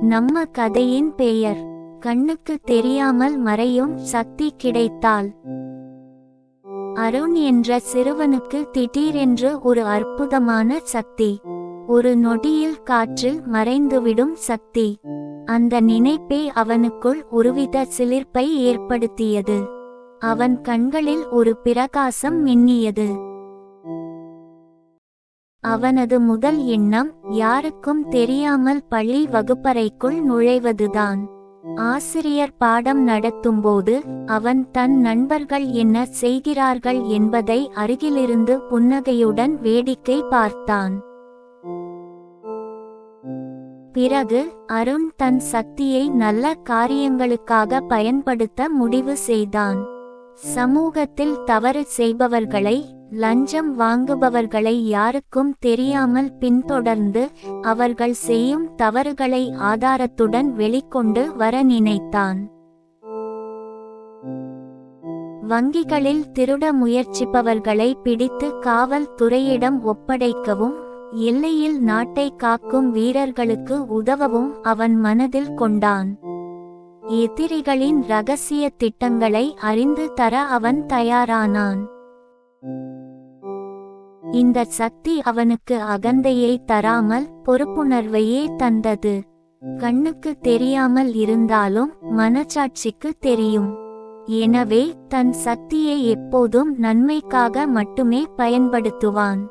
நம்ம கதையின் பெயர் கண்ணுக்கு தெரியாமல் மறையும் சக்தி கிடைத்தால். அருண் என்ற சிறுவனுக்கு திடீரென்று ஒரு அற்புதமான சக்தி ஒரு நொடியில் காற்றில் மறைந்துவிடும் சக்தி. அந்த நினைப்பே அவனுக்குள் ஒருவித சிலிர்ப்பை ஏற்படுத்தியது. அவன் கண்களில் ஒரு பிரகாசம் மின்னியது. அவனது முதல் எண்ணம் யாருக்கும் தெரியாமல் பள்ளி வகுப்பறைக்குள் நுழைவதுதான். ஆசிரியர் பாடம் நடத்தும்போது அவன் தன் நண்பர்கள் என்ன செய்கிறார்கள் என்பதை அருகிலிருந்து புன்னகையுடன் வேடிக்கை பார்த்தான். பிறகு அருண் தன் சக்தியை நல்ல காரியங்களுக்காக பயன்படுத்த முடிவு செய்தான். சமூகத்தில் தவறு செய்பவர்களை லஞ்சம் வாங்குபவர்களை யாருக்கும் தெரியாமல் பின்தொடர்ந்து அவர்கள் செய்யும் தவறுகளை ஆதாரத்துடன் வெளிக்கொண்டு வர நினைத்தான். வங்கிகளில் திருட முயற்சிப்பவர்களை பிடித்து காவல்துறையிடம் ஒப்படைக்கவும் எல்லையில் நாட்டை காக்கும் வீரர்களுக்கு உதவவும் அவன் மனதில் கொண்டான். எதிரிகளின் ரகசிய திட்டங்களை அறிந்து தர அவன் தயாரானான். இந்த சக்தி அவனுக்கு அகந்தையை தராமல் பொறுப்புணர்வையே தந்தது. கண்ணுக்கு தெரியாமல் இருந்தாலும் மனச்சாட்சிக்கு தெரியும். எனவே தன் சக்தியை எப்போதும் நன்மைக்காக மட்டுமே பயன்படுத்துவான்.